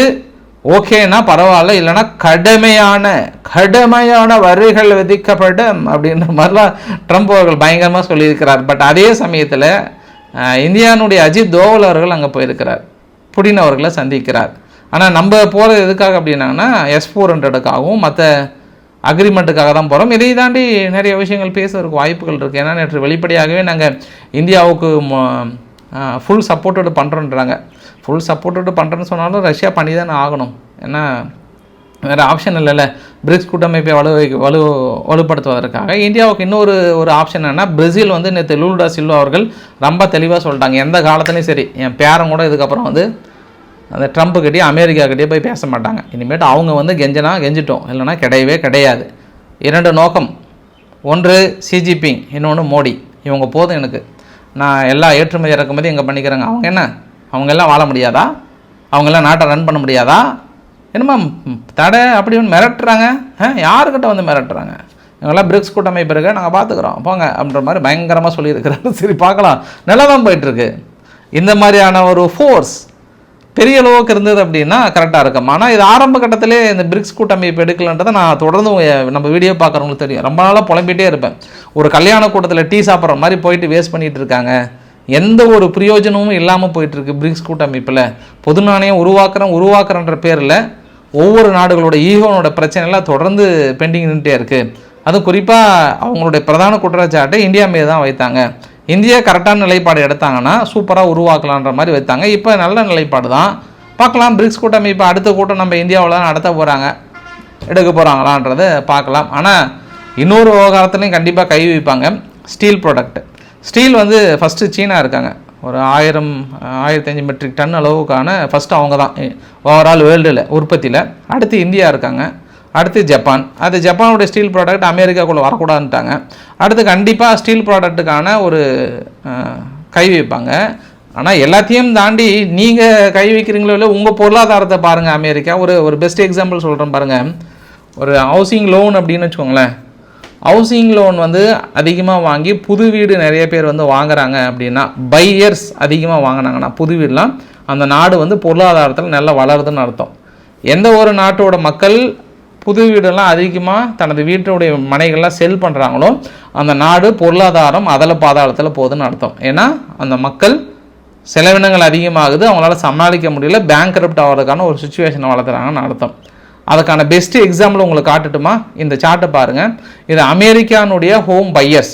Speaker 1: ஓகேனா பரவாயில்ல இல்லைன்னா கடுமையான கடுமையான வரிகள் விதிக்கப்படும் அப்படின்ற மாதிரிலாம் ட்ரம்ப் அவர்கள் பயங்கரமாக சொல்லியிருக்கிறார். பட் அதே சமயத்தில் இந்தியானுடைய அஜித் தோவல் அவர்கள் அங்கே போயிருக்கிறார். புடின் அவர்களை சந்திக்கிறார். ஆனால் நம்ம போகிறது எதுக்காக அப்படின்னாங்கன்னா எஸ் ஃபோர் ஹண்ட்ரடுக்காகவும் மற்ற அக்ரிமெண்ட்டுக்காக தான் போகிறோம் இதை தாண்டி நிறைய விஷயங்கள் பேசுறதுக்கு வாய்ப்புகள் இருக்குது ஏன்னா நேற்று வெளிப்படையாகவே நாங்கள் இந்தியாவுக்கு ஃபுல் சப்போர்ட்டடு பண்ணுறோன்றாங்க ஃபுல் சப்போர்ட்டோடு பண்ணுறேன்னு சொன்னாலும் ரஷ்யா பண்ணி தானே ஆகணும். ஏன்னா வேறு ஆப்ஷன் இல்லைல்ல. பிரிக்ஸ் கூட்டமைப்பை வலு வலு வலுப்படுத்துவதற்காக இந்தியாவுக்கு இன்னொரு ஒரு ஆப்ஷன் என்னன்னா பிரேசில் வந்து நேற்று லூல்டா சில்வா அவர்கள் ரொம்ப தெளிவாக சொல்லிட்டாங்க. எந்த காலத்துலையும் சரி என் பேரன் கூட இதுக்கப்புறம் வந்து அந்த ட்ரம்ப்பு கிட்டே அமெரிக்கா கிட்டே போய் பேச மாட்டாங்க. இனிமேட்டு அவங்க வந்து கெஞ்சினா கெஞ்சிட்டோம். இல்லைனா கிடையவே கிடையாது. இரண்டு நோக்கம். ஒன்று சிஜிபிங் இன்னொன்று மோடி. இவங்க போதும் எனக்கு. நான் எல்லா ஏற்றுமதி இறக்குமதி இங்கே பண்ணிக்கிறேங்க. அவங்க என்ன? அவங்கெல்லாம் வாழ முடியாதா? அவங்கெல்லாம் நாட்டை ரன் பண்ண முடியாதா? என்னமா தடை அப்படி ஒன்று மிரட்டுறாங்க? ஆ யாருக்கிட்ட வந்து மிரட்டுறாங்க? இவங்கெல்லாம் பிரிக்ஸ் கூட்டமைப்பு இருக்கு நாங்கள் பார்த்துக்குறோம். போங்க அப்படின்ற மாதிரி பயங்கரமாக சொல்லியிருக்கிறாரு. சரி பார்க்கலாம். நல்லா தான் போயிட்டுருக்கு. இந்த மாதிரியான ஒரு ஃபோர்ஸ் பெரிய அளவுக்கு இருந்தது அப்படின்னா கரெக்டாக இருக்கும். ஆனால் இது ஆரம்ப கட்டத்திலே இந்த பிரிக்ஸ் கூட்டமைப்பு எடுக்கலன்றதை நான் தொடர்ந்து நம்ம வீடியோ பார்க்குறவங்களுக்கு தெரியும். ரொம்ப நாளாக புலம்பிகிட்டே இருப்பேன். ஒரு கல்யாண கூட்டத்தில் டீ சாப்பிட்ற மாதிரி போயிட்டு வேஸ்ட் பண்ணிகிட்டு இருக்காங்க. எந்த ஒரு பிரயோஜனமும் இல்லாமல் போயிட்டுருக்கு பிரிக்ஸ் கூட்டமைப்பில். பொது நாணயம் உருவாக்குறேன் உருவாக்குறன்ற பேரில் ஒவ்வொரு நாடுகளோட ஈகோனோட பிரச்சனைலாம் தொடர்ந்து பெண்டிங் நின்றுட்டே இருக்குது அதுவும் குறிப்பாக அவங்களுடைய பிரதான குற்றச்சாட்டை இந்தியா மீது தான் வைத்தாங்க. இந்தியா கரெக்டான நிலைப்பாடு எடுத்தாங்கன்னா சூப்பராக உருவாக்கலான்ற மாதிரி வைத்தாங்க. இப்போ நல்ல நிலைப்பாடு தான். பார்க்கலாம் பிரிக்ஸ் கூட்டம் இப்போ அடுத்த கூட்டம் நம்ம இந்தியாவில் தான் நடத்த போகிறாங்க எடுக்க போகிறாங்களான்றதை பார்க்கலாம். ஆனால் இன்னொரு விவகாரத்துலையும் கண்டிப்பாக கை வைப்பாங்க. ஸ்டீல் ப்ராடக்ட் ஸ்டீல் வந்து ஃபஸ்ட்டு சீனா இருக்காங்க. ஒரு ஆயிரம் ஆயிரத்தி அஞ்சு மெட்ரிக் டன் அளவுக்கான ஃபஸ்ட்டு அவங்க தான். ஓவரால் வேர்ல்டில் உற்பத்தியில். அடுத்து இந்தியா இருக்காங்க. அடுத்து ஜப்பான். அது ஜப்பானுடைய ஸ்டீல் ப்ராடக்ட் அமெரிக்காக்குள்ளே வரக்கூடாதுன்ட்டாங்க. அடுத்து கண்டிப்பாக ஸ்டீல் ப்ராடக்ட்டுக்கான ஒரு கை வைப்பாங்க. ஆனால் எல்லாத்தையும் தாண்டி நீங்கள் கை வைக்கிறீங்களோ இல்லை உங்கள் பொருளாதாரத்தை பாருங்கள் அமெரிக்கா. ஒரு ஒரு பெஸ்ட் எக்ஸாம்பிள் சொல்கிறேன் பாருங்கள் ஒரு ஹவுசிங் லோன் அப்படின்னு வச்சுக்கோங்களேன். ஹவுசிங் லோன் வந்து அதிகமாக வாங்கி புது வீடு நிறைய பேர் வந்து வாங்குறாங்க அப்படின்னா பையர்ஸ் அதிகமாக வாங்கினாங்கன்னா புது வீடுலாம் அந்த நாடு வந்து பொருளாதாரத்தில் நல்லா வளருதுன்னு அர்த்தம். எந்த ஒரு நாட்டோட மக்கள் புது வீடெல்லாம் அதிகமாக தனது வீட்டுடைய மனைகள்லாம் செல் பண்ணுறாங்களோ அந்த நாடு பொருளாதாரம் அதில் பாதாளத்தில் போகுதுன்னு அர்த்தம். ஏன்னா அந்த மக்கள் செலவினங்கள் அதிகமாகுது அவங்களால சமாளிக்க முடியல பேங்க் ஆகிறதுக்கான ஒரு சுச்சுவேஷனை வளர்த்துறாங்கன்னு அர்த்தம். அதுக்கான பெஸ்ட் எக்ஸாம்பிள் உங்களுக்கு காட்டட்டுமா? இந்த சார்ட்டை பாருங்கள் இது அமெரிக்கானுடைய ஹோம் பையர்ஸ்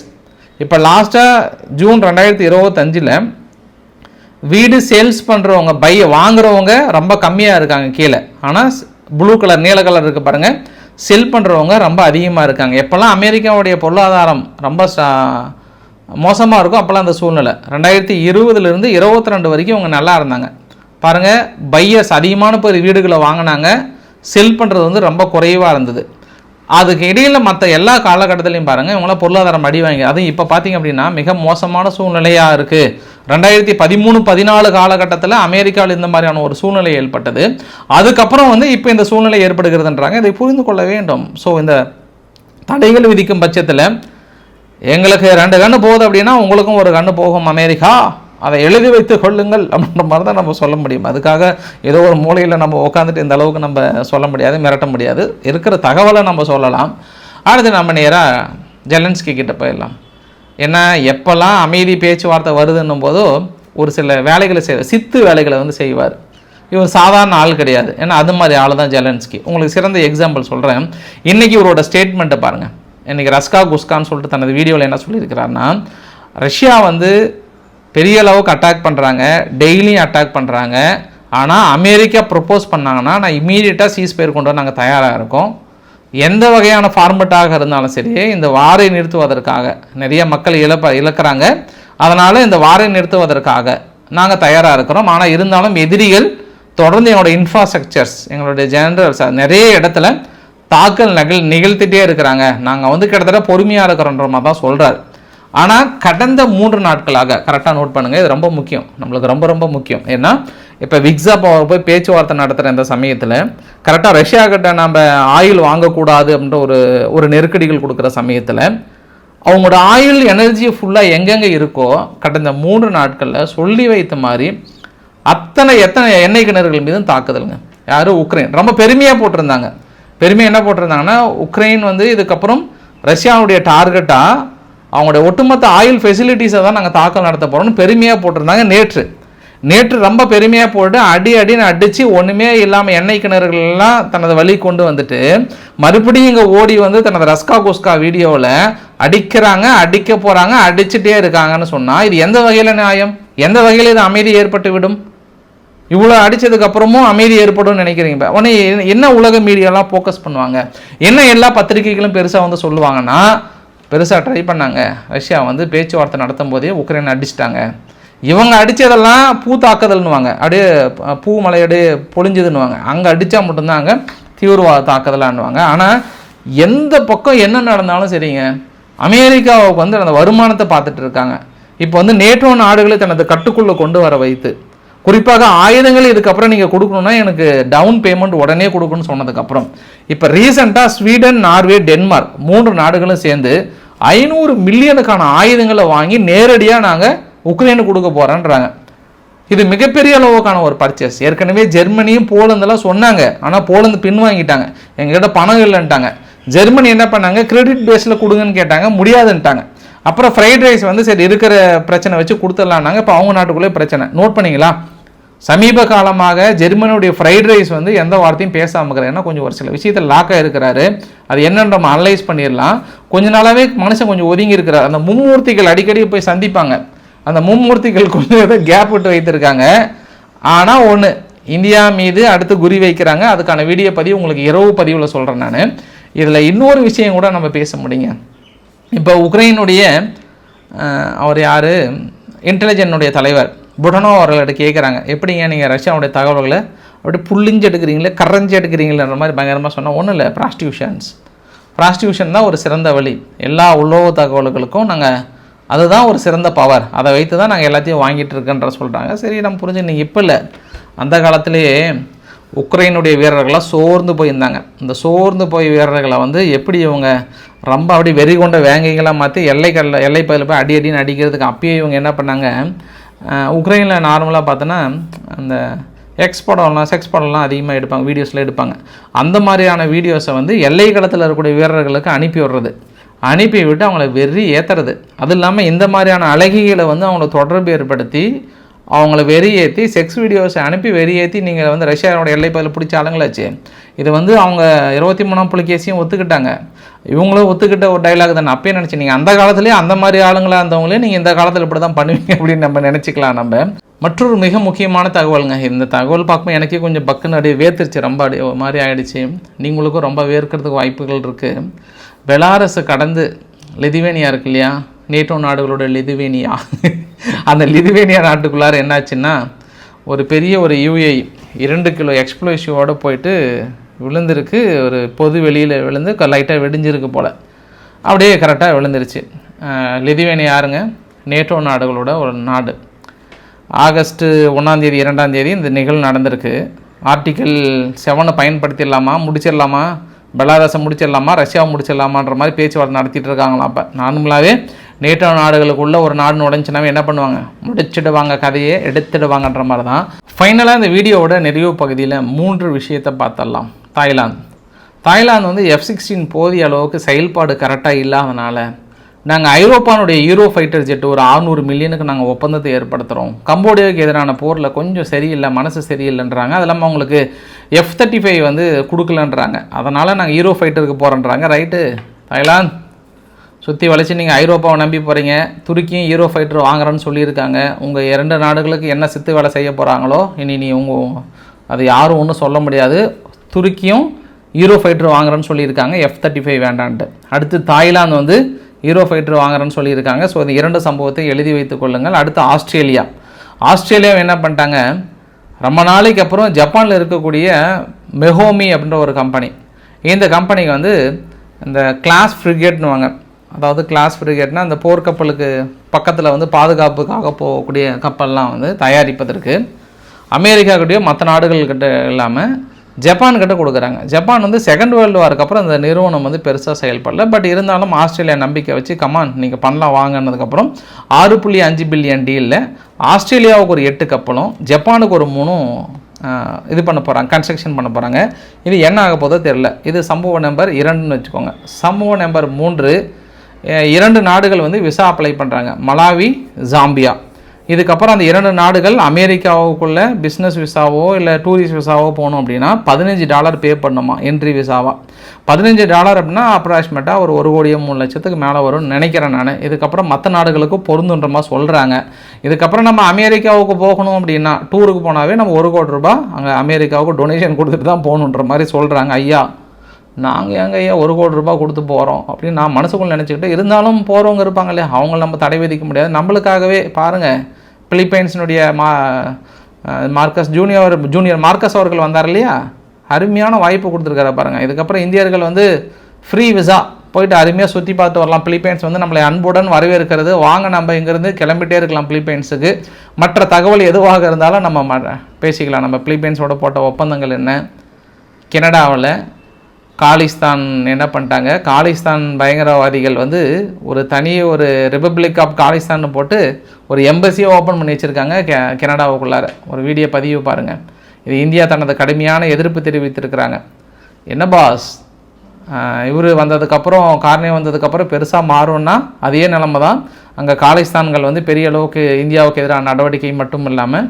Speaker 1: இப்போ லாஸ்ட்டாக ஜூன் ரெண்டாயிரத்தி இருபத்தஞ்சில் வீடு சேல்ஸ் பண்ணுறவங்க பைய வாங்குறவங்க ரொம்ப கம்மியாக இருக்காங்க கீழே. ஆனால் ப்ளூ கலர் நீல கலர் இருக்குது பாருங்கள் செல் பண்ணுறவங்க ரொம்ப அதிகமாக இருக்காங்க. எப்போல்லாம் அமெரிக்காவுடைய பொருளாதாரம் ரொம்ப மோசமாக இருக்கும் அப்போல்லாம் அந்த சூழ்நிலை. ரெண்டாயிரத்தி இருபதுலேருந்து இருபத்தி ரெண்டு வரைக்கும் அவங்க நல்லா இருந்தாங்க. பாருங்கள் பையர்ஸ் அதிகமான பேர் வீடுகளை வாங்கினாங்க. செல் பண்ணுறது வந்து ரொம்ப குறைவாக இருந்தது. அதுக்கு இடையில் மற்ற எல்லா காலகட்டத்திலையும் பாருங்கள் இவங்களாம் பொருளாதாரம் அடி வாங்கி அதுவும் இப்போ பார்த்தீங்க அப்படின்னா மிக மோசமான சூழ்நிலையாக இருக்குது ரெண்டாயிரத்தி பதிமூணு பதினாலு காலகட்டத்தில் அமெரிக்காவில் இந்த மாதிரியான ஒரு சூழ்நிலை ஏற்பட்டது. அதுக்கப்புறம் வந்து இப்போ இந்த சூழ்நிலை ஏற்படுகிறதுன்றாங்க. இதை புரிந்து கொள்ள வேண்டும். ஸோ இந்த தடைகள் விதிக்கும் பட்சத்தில் எங்களுக்கு ரெண்டு கண்ணு போகுது அப்படின்னா உங்களுக்கும் ஒரு கண்ணு போகும் அமெரிக்கா. அதை எழுதி வைத்து கொள்ளுங்கள் அப்படின்ற மாதிரி தான் நம்ம சொல்ல முடியும். அதுக்காக ஏதோ ஒரு மூலையில் நம்ம உட்காந்துட்டு இந்த அளவுக்கு நம்ம சொல்ல முடியாது மிரட்ட முடியாது. இருக்கிற தகவலை நம்ம சொல்லலாம். அடுத்து நம்ம நேராக ஜெலன்ஸ்கி கிட்ட போயிடலாம். ஏன்னா எப்போல்லாம் அமைதி பேச்சுவார்த்தை வருதுன்னும் போதோ ஒரு சில வேலைகளை செய்வார். சித்து வேலைகளை வந்து செய்வார். இவர் சாதாரண ஆள் கிடையாது. ஏன்னா அது மாதிரி ஆள் தான் ஜெலன்ஸ்கி. உங்களுக்கு சிறந்த எக்ஸாம்பிள் சொல்கிறேன் இன்றைக்கி இவரோட ஸ்டேட்மெண்ட்டை பாருங்கள் இன்றைக்கி ரஸ்கா குஸ்கான்னு சொல்லிட்டு தனது வீடியோவில் என்ன சொல்லியிருக்கிறாருன்னா ரஷ்யா வந்து பெரிய அளவுக்கு அட்டாக் பண்ணுறாங்க டெய்லியும் அட்டாக் பண்ணுறாங்க ஆனால் அமெரிக்கா ப்ரொப்போஸ் பண்ணாங்கன்னா நான் இம்மீடியட்டாக சீஸ் பேர் கொண்டு வர நாங்கள் தயாராக இருக்கோம். எந்த வகையான ஃபார்மெட்டாக இருந்தாலும் சரி இந்த வாரை நிறுத்துவதற்காக நிறைய மக்கள் இழப்ப இழக்கிறாங்க. அதனால் இந்த வாரை நிறுத்துவதற்காக நாங்கள் தயாராக இருக்கிறோம். ஆனால் இருந்தாலும் எதிரிகள் தொடர்ந்து எங்களோட இன்ஃப்ராஸ்ட்ரக்சர்ஸ் எங்களுடைய ஜெனரல்ஸ் நிறைய இடத்துல தாக்கல் நகல் நிகழ்த்திட்டே இருக்கிறாங்க. நாங்கள் வந்து கிட்டத்தட்ட பொறுமையாக இருக்கிறோன்ற மாதிரி தான் சொல்கிறார் ஆனால் கடந்த மூன்று நாட்களாக கரெக்டாக நோட் பண்ணுங்கள் இது ரொம்ப முக்கியம். நம்மளுக்கு ரொம்ப ரொம்ப முக்கியம். ஏன்னா இப்போ விக்ஸா போய் பேச்சுவார்த்தை நடத்துகிற இந்த சமயத்தில் கரெக்டாக ரஷ்யா கிட்ட நம்ம ஆயில் வாங்கக்கூடாது அப்படின்ற ஒரு ஒரு நெருக்கடிகள் கொடுக்குற சமயத்தில் அவங்களோட ஆயில் எனர்ஜி ஃபுல்லாக எங்கெங்கே இருக்கோ கடந்த மூன்று நாட்களில் சொல்லி வைத்த மாதிரி அத்தனை எத்தனை எண்ணெய் கிணறுகள் மீதும் தாக்குதலுங்க. யார்? உக்ரைன். ரொம்ப பெருமையாக போட்டிருந்தாங்க. பெருமையாக என்ன போட்டிருந்தாங்கன்னா உக்ரைன் வந்து இதுக்கப்புறம் ரஷ்யாவுடைய டார்கெட்டாக அவங்களுடைய ஒட்டுமொத்த ஆயில் ஃபெசிலிட்டிஸை தான் நாங்கள் தாக்கல் நடத்த போகிறோம்னு பெருமையாக போட்டிருந்தாங்க நேற்று. நேற்று ரொம்ப பெருமையாக போட்டு அடி அடின்னு அடித்து ஒன்றுமே இல்லாமல் எண்ணெய் கிணறுகள் எல்லாம் தனது வழி கொண்டு வந்துட்டு மறுபடியும் இங்கே ஓடி வந்து தனது ரஸ்கா குஸ்கா வீடியோவில் அடிக்கிறாங்க அடிக்க போகிறாங்க அடிச்சுட்டே இருக்காங்கன்னு சொன்னால் இது எந்த வகையில் நியாயம்? எந்த வகையில் இது அமைதி ஏற்பட்டு விடும்? இவ்வளோ அடித்ததுக்கப்புறமும் அமைதி ஏற்படும்னு நினைக்கிறீங்க உடனே என்ன- என்ன உலக மீடியாலாம் ஃபோக்கஸ் பண்ணுவாங்க? என்ன எல்லா பத்திரிகைகளும் பெருசாக வந்து சொல்லுவாங்கன்னா பெருசாக ட்ரை பண்ணாங்க. ரஷ்யா வந்து பேச்சுவார்த்தை நடத்தும் போதே உக்ரைன் அடிச்சிட்டாங்க. இவங்க அடித்ததெல்லாம் பூ தாக்குதல்னுவாங்க. அப்படியே பூ மலை அப்படியே அங்கே அடித்தா மட்டும்தான் அங்கே தீவிரவாத தாக்குதலான்னுவாங்க. ஆனால் எந்த பக்கம் என்ன நடந்தாலும் சரிங்க அமெரிக்காவுக்கு வந்து அந்த வருமானத்தை பார்த்துட்டு இருக்காங்க. இப்போ வந்து நேட்டோ நாடுகளை தனது கட்டுக்குள்ளே கொண்டு வர வைத்து குறிப்பாக ஆயுதங்கள் இதுக்கப்புறம் நீங்கள் கொடுக்கணுன்னா எனக்கு டவுன் பேமெண்ட் உடனே கொடுக்கணும்னு சொன்னதுக்கப்புறம். இப்போ ரீசெண்டாக ஸ்வீடன் நார்வே டென்மார்க் மூன்று நாடுகளும் சேர்ந்து ஐநூறு மில்லியனுக்கான ஆயுதங்களை வாங்கி நேரடியாக நாங்கள் உக்ரைனுக்கு கொடுக்க போகிறோன்றாங்க இது மிகப்பெரிய அளவுக்கான ஒரு பர்ச்சேஸ் ஏற்கனவே ஜெர்மனியும் போலந்தெல்லாம் சொன்னாங்க. ஆனால் போலந்து பின்வாங்கிட்டாங்க எங்ககிட்ட பணம் இல்லைன்ட்டாங்க. ஜெர்மனி என்ன பண்ணாங்க? கிரெடிட் பேஸில் கொடுங்கன்னு கேட்டாங்க. முடியாதுன்ட்டாங்க. அப்புறம் ஃப்ரைட் ரைஸ் வந்து சரி இருக்கிற பிரச்சனை வச்சு கொடுத்துடலான்னாங்க இப்போ அவங்க நாட்டுக்குள்ளே பிரச்சனை. நோட் பண்ணிங்களா? சமீப காலமாக ஜெர்மனியுடைய ஃப்ரைட் ரைஸ் வந்து எந்த வார்த்தையும் பேசாமல் இருக்கிறார் ஏன்னா கொஞ்சம் ஒரு சில விஷயத்தில் லாக்காக இருக்கிறாரு. அது என்னன்னு நம்ம அனலைஸ் பண்ணிடலாம். கொஞ்ச நாளாகவே மனுஷன் கொஞ்சம் ஒதுங்கி இருக்கிறார். அந்த மும்மூர்த்திகள் அடிக்கடி போய் சந்திப்பாங்க. அந்த மும்மூர்த்திகள் கொஞ்சம் ஏதோ கேப் விட்டு வைத்திருக்காங்க. ஆனால் ஒன்று இந்தியா மீது அடுத்து குறி வைக்கிறாங்க. அதுக்கான வீடியோ பதிவு உங்களுக்கு இரவு பதிவில் சொல்கிறேன் நான். இதில் இன்னொரு விஷயம் கூட நம்ம பேச முடியுங்க. இப்போ உக்ரைனுடைய அவர் யார்? இன்டெலிஜென்னுடைய தலைவர். புடனோ அவர்கள்ட்ட கேட்குறாங்க எப்படிங்க நீங்கள் ரஷ்யாவுடைய தகவல்களை அப்படி புள்ளிஞ்சு எடுக்கிறீங்களே கரைஞ்சி எடுக்கிறீங்களேன்ற மாதிரி பயங்கரமாக சொன்னால் ஒன்றும் இல்லை ப்ராஸ்டியூஷன்ஸ் ப்ராஸ்டியூஷன் தான் ஒரு சிறந்த வழி. எல்லா உலோக தகவல்களுக்கும் நாங்கள் அதுதான் ஒரு சிறந்த பவர் அதை வைத்து தான் நாங்கள் எல்லாத்தையும் வாங்கிட்டு இருக்கன்ற சொல்கிறாங்க சரி நம்ம புரிஞ்சு நீங்கள் இப்போ இல்லை. அந்த காலத்திலேயே உக்ரைனுடைய வீரர்கள்லாம் சோர்ந்து போயிருந்தாங்க. இந்த சோர்ந்து போய் வீரர்களை வந்து எப்படி இவங்க ரொம்ப அப்படி வெறி கொண்ட வேங்கைகளாக மாற்றி எல்லைக்கல்ல எல்லை பகுதியில் போய் அடி அடின்னு அடிக்கிறதுக்கு அப்பயே இவங்க என்ன பண்ணாங்க? உக்ரைனில் நார்மலாக பார்த்தோன்னா அந்த எக்ஸ் படம்லாம் செக்ஸ் படம்லாம் அதிகமாக எடுப்பாங்க வீடியோஸில் எடுப்பாங்க. அந்த மாதிரியான வீடியோஸை வந்து எல்லை களத்தில் இருக்கக்கூடிய வீரர்களுக்கு அனுப்பி விடுறது. அனுப்பி விட்டு அவங்கள வெறி ஏற்றுறது அது இல்லாமல் இந்த மாதிரியான அழகிகளை வந்து அவங்கள தொடர்பு ஏற்படுத்தி அவங்கள வெறி ஏற்றி செக்ஸ் வீடியோஸை அனுப்பி வெறியேற்றி நீங்கள் வந்து ரஷ்யாவோட எல்லை பகுதியில் பிடிச்ச ஆளுங்களாச்சு இது வந்து அவங்க இருபத்தி மூணாம் புலிகேசியும் ஒத்துக்கிட்டாங்க. இவங்களும் ஒத்துக்கிட்ட ஒரு டைலாக் தானே. அப்பயே நினச்சி நீங்கள் அந்த காலத்துலேயே அந்த மாதிரி ஆளுங்களாக இருந்தவங்களே நீங்கள் இந்த காலத்தில் இப்படி தான் பண்ணுவீங்க அப்படின்னு நம்ம நினச்சிக்கலாம் நம்ம. மற்றொரு மிக முக்கியமான தகவலுங்க. இந்த தகவல் பார்க்கும்போது எனக்கே கொஞ்சம் பக்குன்னு அப்படியே வேர்த்துருச்சு. ரொம்ப அடி ஒரு மாதிரி ஆகிடுச்சு நீங்களுக்கும் ரொம்ப வேர்க்கிறதுக்கு வாய்ப்புகள் இருக்குது பெலாரஸை கடந்து லிதுவேனியா இருக்கு இல்லையா? நேட்டோ நாடுகளோட லிதுவேனியா. அந்த லிதுவேனியா நாட்டுக்குள்ளார என்னாச்சுன்னா ஒரு பெரிய ஒரு யூஏ இரண்டு கிலோ எக்ஸ்ப்ளோசிவோடு போயிட்டு விழுந்திருக்கு ஒரு பொது வெளியில் விழுந்து லைட்டாக வெடிஞ்சிருக்கு போல். அப்படியே கரெக்டாக விழுந்துருச்சு. லிதுவேனியா யாருங்க? நேட்டோ நாடுகளோட ஒரு நாடு. ஆகஸ்ட்டு ஒன்றாந்தேதி இரண்டாந்தேதி இந்த நிகழ்வு நடந்திருக்கு. ஆர்டிக்கல் செவனை பயன்படுத்திடலாமா முடிச்சிடலாமா பெலாரஸை முடிச்சிடலாமா ரஷ்யாவை முடிச்சிடலாமான்ற மாதிரி பேச்சுவார்த்தை நடத்திட்டு இருக்காங்களாம் அப்போ. நார்மலாகவே நேட்டோ நாடுகளுக்குள்ள ஒரு நாடு நுழைஞ்சுனாவே என்ன பண்ணுவாங்க? முடிச்சிடுவாங்க கதையை எடுத்துடுவாங்கன்ற மாதிரி தான் ஃபைனலாக இந்த வீடியோவோட நிறைவு பகுதியில் மூன்று விஷயத்தை பார்த்துடலாம். தாய்லாந்து. தாய்லாந்து வந்து எஃப் சிக்ஸ்டீன் போதிய அளவுக்கு செயல்பாடு கரெக்டாக இல்லாதனால நாங்கள் ஐரோப்பானுடைய ஹீரோ ஃபைட்டர் ஜெட் ஒரு 600 மில்லியனுக்கு நாங்கள் ஒப்பந்தத்தை ஏற்படுத்துகிறோம் கம்போடியாவுக்கு எதிரான போரில் கொஞ்சம் சரியில்லை மனசு சரியில்லைன்றாங்க. அது இல்லாமல் அவங்களுக்கு எஃப் தேர்ட்டி ஃபைவ் வந்து கொடுக்கலன்றாங்க. அதனால் நாங்கள் ஹீரோ ஃபைட்டருக்கு போகிறோன்றாங்க ரைட்டு தாய்லாந்து. சுற்றி வளைச்சி நீங்கள் ஐரோப்பாவை நம்பி போகிறீங்க துருக்கியும் ஹீரோ ஃபைட்டர் வாங்குறேன்னு சொல்லியிருக்காங்க. உங்கள் இரண்டு நாடுகளுக்கு என்ன சித்து வேலை செய்ய போகிறாங்களோ இனி நீ உங்கள் அது யாரும் ஒன்றும் சொல்ல முடியாது. துருக்கியும் ஹீரோ ஃபைட்டர் வாங்குறேன்னு சொல்லியிருக்காங்க. எஃப் தேர்ட்டி ஃபைவ் வேண்டான்ட்டு. அடுத்து தாய்லாந்து வந்து ஹீரோ ஃபைட்டர் வாங்குறேன்னு சொல்லியிருக்காங்க. ஸோ இந்த இரண்டு சம்பவத்தை எழுதி வைத்துக் கொள்ளுங்கள். அடுத்து ஆஸ்திரேலியா. ஆஸ்திரேலியா என்ன பண்ணிட்டாங்க? ரொம்ப நாளைக்கு அப்புறம் ஜப்பானில் இருக்கக்கூடிய மெஹோமி அப்படின்ற ஒரு கம்பெனி இந்த கம்பெனிக்கு வந்து இந்த கிளாஸ் ஃப்ரிகேட்னு வாங்க அதாவது கிளாஸ் ஃப்ரிகேட்னா அந்த போர்க்கப்பலுக்கு பக்கத்தில் வந்து பாதுகாப்புக்காக போகக்கூடிய கப்பல்லாம் வந்து தயாரிப்பதற்கு அமெரிக்கா கிட்டயோ மற்ற நாடுகள்கிட்ட இல்லாமல் ஜப்பான் கிட்ட கொடுக்குறாங்க. ஜப்பான் வந்து செகண்ட் வேர்ல்டு வாருக்கு அப்புறம் அந்த நிறுவனம் வந்து பெருசாக செயல்படல. பட் இருந்தாலும் ஆஸ்திரேலியா நம்பிக்கை வச்சு கமான் நீங்கள் பண்ணலாம் வாங்கினதுக்கப்புறம் ஆறு புள்ளி அஞ்சு பில்லியன் டீலில் ஆஸ்திரேலியாவுக்கு ஒரு எட்டு கப்பலும் ஜப்பானுக்கு ஒரு மூணும் இது பண்ண போகிறாங்க கன்ஸ்ட்ரக்ஷன் பண்ண போகிறாங்க இது என்ன ஆக போதோ தெரில இது சம்பவ நம்பர் இரண்டுன்னு வச்சுக்கோங்க. சம்பவ நம்பர் மூன்று இரண்டு நாடுகள் வந்து விசா அப்ளை பண்ணுறாங்க மலாவி ஜாம்பியா. இதுக்கப்புறம் அந்த இரண்டு நாடுகள் அமெரிக்காவுக்குள்ள பிஸ்னஸ் விசாவோ இல்லை டூரிஸ்ட் விசாவோ போகணும் அப்படின்னா பதினஞ்சு டாலர் பே பண்ணணுமா என்ட்ரி விசாவா. பதினஞ்சு டாலர் அப்படின்னா அப்ராக்சிமேட்டாக ஒரு ஒரு கோடியோ மூணு லட்சத்துக்கு மேலே வரும்னு நினைக்கிறேன் நான். இதுக்கப்புறம் மற்ற நாடுகளுக்கும் பொருந்துன்ற மாதிரி சொல்கிறாங்க இதுக்கப்புறம் நம்ம அமெரிக்காவுக்கு போகணும் அப்படின்னா டூருக்கு போனாவே நம்ம ஒரு கோடி ரூபாய் அங்கே அமெரிக்காவுக்கு டொனேஷன் கொடுத்துட்டு தான் போகணுன்ற மாதிரி சொல்கிறாங்க ஐயா. நாங்கள் எங்க ஐயா ஒரு கோடி ரூபாய் கொடுத்து போகிறோம் அப்படின்னு நான் மனசுக்குள்ள நினச்சிக்கிட்டு இருந்தாலும் போகிறவங்க இருப்பாங்க இல்லையா? அவங்கள நம்ம தடை விதிக்க முடியாது. நம்மளுக்காகவே பாருங்கள் பிலிப்பைன்ஸினுடைய மா மார்க்கஸ் ஜூனியர் ஜூனியர் மார்க்கஸ் அவர்கள் வந்தார் இல்லையா? அருமையான வாய்ப்பு கொடுத்துருக்காரு பாருங்கள் இதுக்கப்புறம் இந்தியர்கள் வந்து ஃப்ரீ விசா போயிட்டு அருமையாக சுற்றி பார்த்து வரலாம். பிலிப்பைன்ஸ் வந்து நம்மளை அன்புடன் வரவேற்கிறது. வாங்க நம்ம இங்கேருந்து கிளம்பிட்டே இருக்கலாம் பிலிப்பைன்ஸுக்கு. மற்ற தகவல் எதுவாக இருந்தாலும் நம்ம ம- பேசிக்கலாம். நம்ம பிலிப்பைன்ஸோட போட்ட ஒப்பந்தங்கள் என்ன? கனடாவில் காலிஸ்தான் என்ன பண்ணிட்டாங்க? காலிஸ்தான் பயங்கரவாதிகள் வந்து ஒரு தனி ஒரு ரிப்பப்ளிக் ஆஃப் காலிஸ்தான் போட்டு ஒரு எம்பசியை ஓப்பன் பண்ணி வச்சுருக்காங்க கெ கனடாவுக்குள்ளார. ஒரு வீடியோ பதிவு பாருங்கள் இது இந்தியா தனது கடுமையான எதிர்ப்பு தெரிவித்திருக்கிறாங்க. என்ன பாஸ் இவர் வந்ததுக்கப்புறம் கார்னே வந்ததுக்கப்புறம் பெருசாக மாறும்னா அதே நிலமை தான் அங்கே காலிஸ்தான்கள் வந்து பெரிய அளவுக்கு இந்தியாவுக்கு எதிரான நடவடிக்கை மட்டும் இல்லாமல்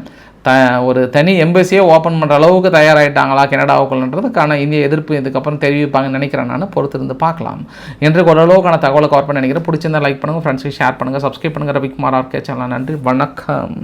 Speaker 1: த ஒரு தனி எம்பசியே ஓப்பன் பண்ணுற அளவுக்கு தயாராகிட்டாங்களா கனடாவுக்குள்ளன்றதுக்கான இந்திய எதிர்ப்பு இதுக்கப்புறம் தெரிவிப்பாங்கன்னு நினைக்கிறேன் நான். பொறுத்திருந்து பார்க்கலாம். இன்றைக்கு ஓரளவுக்கான தகவலை கவர் பண்ண நினைக்கிறேன் பிடிச்சிருந்தா லைக் பண்ணுங்கள் ஃப்ரெண்ட்ஸுக்கு ஷேர் பண்ணுங்கள் சப்ஸ்கிரைப் பண்ணுங்கள் ரவிக்குமார் ஆர்கே சேனல் நன்றி வணக்கம்.